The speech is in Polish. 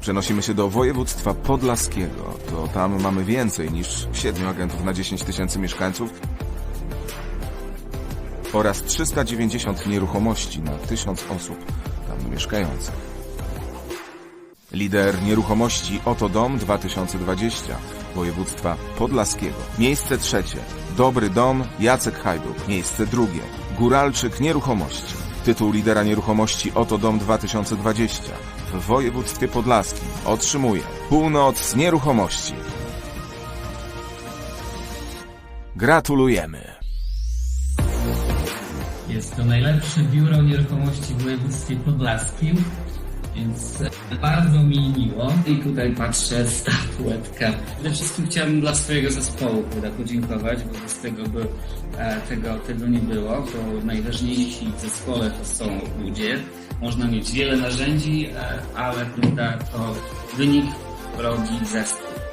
Przenosimy się do województwa podlaskiego. To tam mamy więcej niż 7 agentów na 10 tysięcy mieszkańców oraz 390 nieruchomości na 1000 osób tam mieszkających. Lider nieruchomości Oto Dom 2020 województwa podlaskiego. Miejsce trzecie. Dobry Dom Jacek Hajduk. Miejsce drugie. Góralczyk Nieruchomości. Tytuł lidera nieruchomości Oto Dom 2020 w województwie podlaskim otrzymuje Północ Nieruchomości. Gratulujemy! Jest to najlepsze biuro nieruchomości w województwie podlaskim, więc bardzo mi miło. I tutaj patrzę, statuetka. Przede wszystkim chciałbym dla swojego zespołu chyba podziękować, bo bez tego by e, tego, tego nie było, bo najważniejsi w zespole to są ludzie. Można mieć wiele narzędzi, e, ale prawda, to wynik robi zespół.